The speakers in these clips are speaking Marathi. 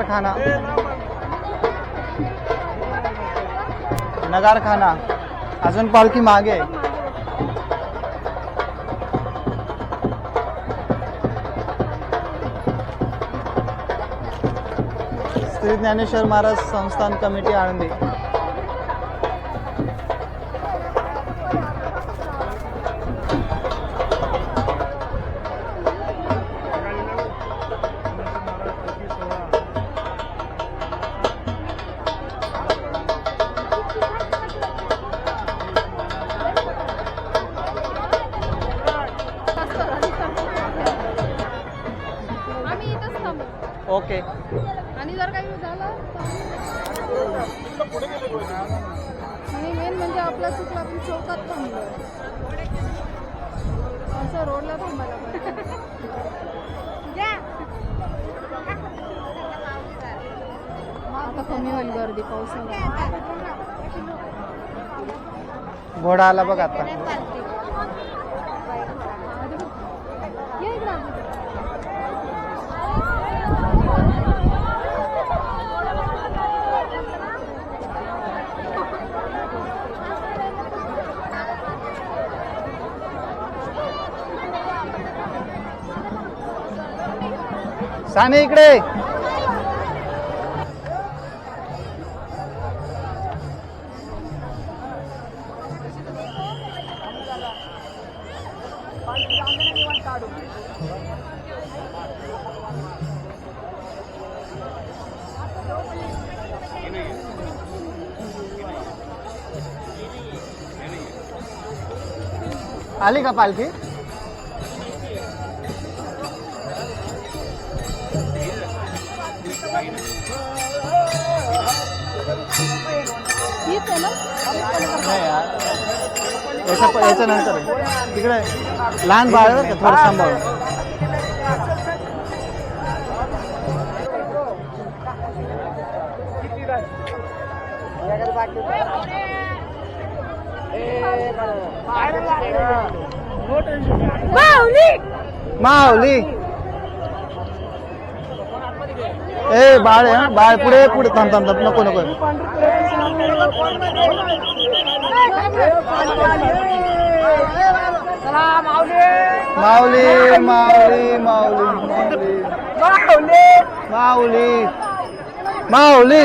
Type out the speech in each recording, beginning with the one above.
नगारखाना. नगारखाना. अजून पालखी मागे. श्री ज्ञानेश्वर महाराज संस्थान कमिटी आळंदी. ओके आणि जर काही झालं आणि मेन म्हणजे आपला चुकला आपण चौकात थांबलो असं रोडला थांबायला आता कमी होईल गर्दी पावसाळ्यात घोडा आला बघ आता. साने इकडे. आली का पालखी? हीच आहे ना नाही यार याच्या याच्या नंतर आहे. तिकडे लहान बाळ आहे बरं का थोडं सांभाळून माऊली ए बाळ आहे हा? बाळ पुढे पुढे थांब थांब थांब नको नको. माऊली माऊली माऊली माऊली. माऊली. माऊली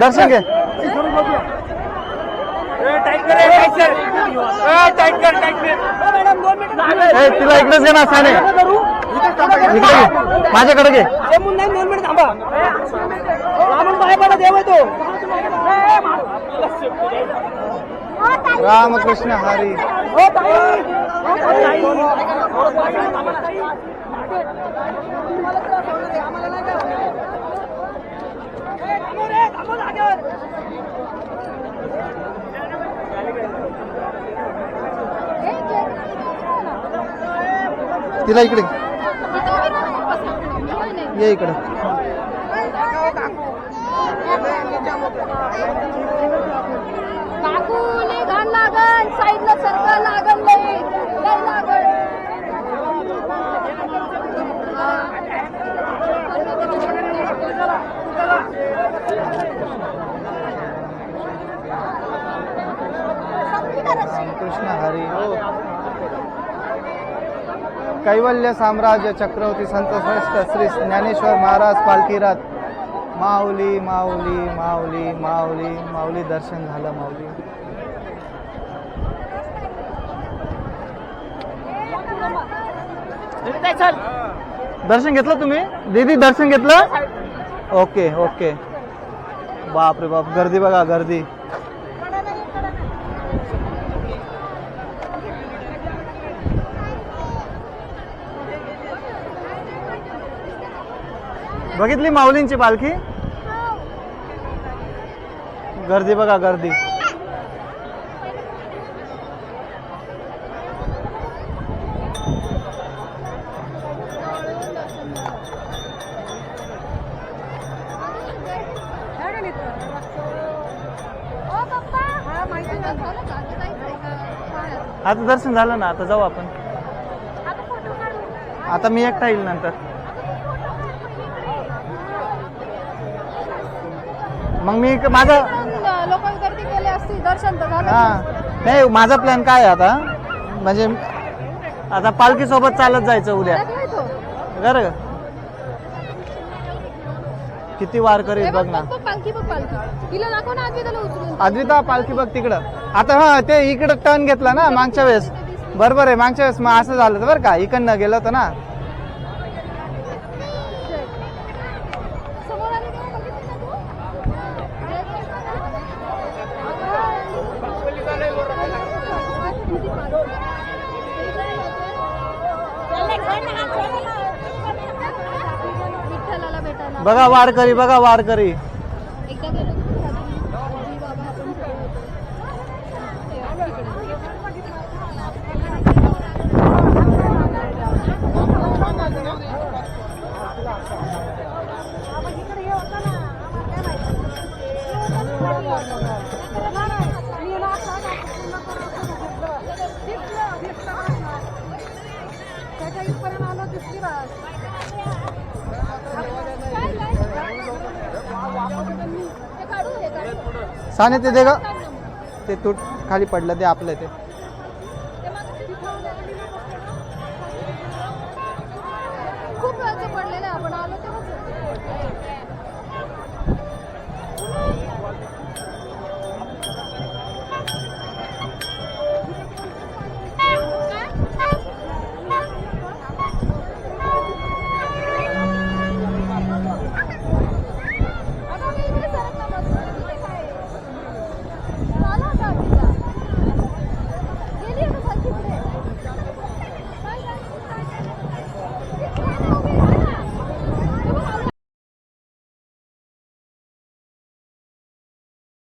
दर्शन घे. ए, तिला इकडेच घे ना साने इकडे घे. माझ्याकडे घे दोन मिनिट थांबा. रामन बाय मला देव आहे तो. रामकृष्ण हरी. हो ताई. हो ताई आम्हाला नाही का ए, थांबव रे, थांबव जागेवर. ए, जे- तिला इकडे इथं नाही, नाही. ये इकडे. काकू लय घाण लागल. साईडला सरकार लागल लय लय लागल कृष्ण हरी कैवल्य साम्राज्य चक्रवर्ती संत श्रेष्ठ श्री ज्ञानेश्वर महाराज पालखीरात माऊली माऊली माऊली माऊली माऊली दर्शन झालं माऊली. दर्शन घेतलं तुम्ही? दीदी दर्शन घेतलं? Okay okay. बाप रे बाप गर्दी बघा गर्दी. बघितली माऊलींची पालखी? गर्दी बघा गर्दी. आता दर्शन झालं ना आता जाऊ आपण. आता मी एकटा येईल नंतर. मग मी क- माझं लोक गर्दी केले असतील दर्शन तर झालं. हा. नाही माझा प्लॅन काय आहे आता? म्हणजे आता पालखी सोबत चालत जायचं उद्या. तो. बरं का? किती वारकरी हे बघ, बघ ना. बघ, बघ, पालखी बघ पालखी. तिला दाखव ना आधी त्याला उचलून. अद्विता पालखी बघ तिकडं. आता हा ते इकडं टर्न घेतला ना मागच्या वेळेस. बरोबर आहे मागच्या वेळेस मग असं झालं होतं बरं का. इकडनं गेलं होतं ना. बघा वारकरी बघा वारकरी एकदा गेलो होतो ना रात्री. आजी, बाबा, आपण सगळे होतो. तेव्हा तिकडे. त्याच्या इथपर्यंत आलो दिसली बस हे काढू हे काढू साने ते दे ग. ते तूट खाली पडलं ते आपलं ते. खूप वेळचं पडलेलं आपण आलो तेव्हा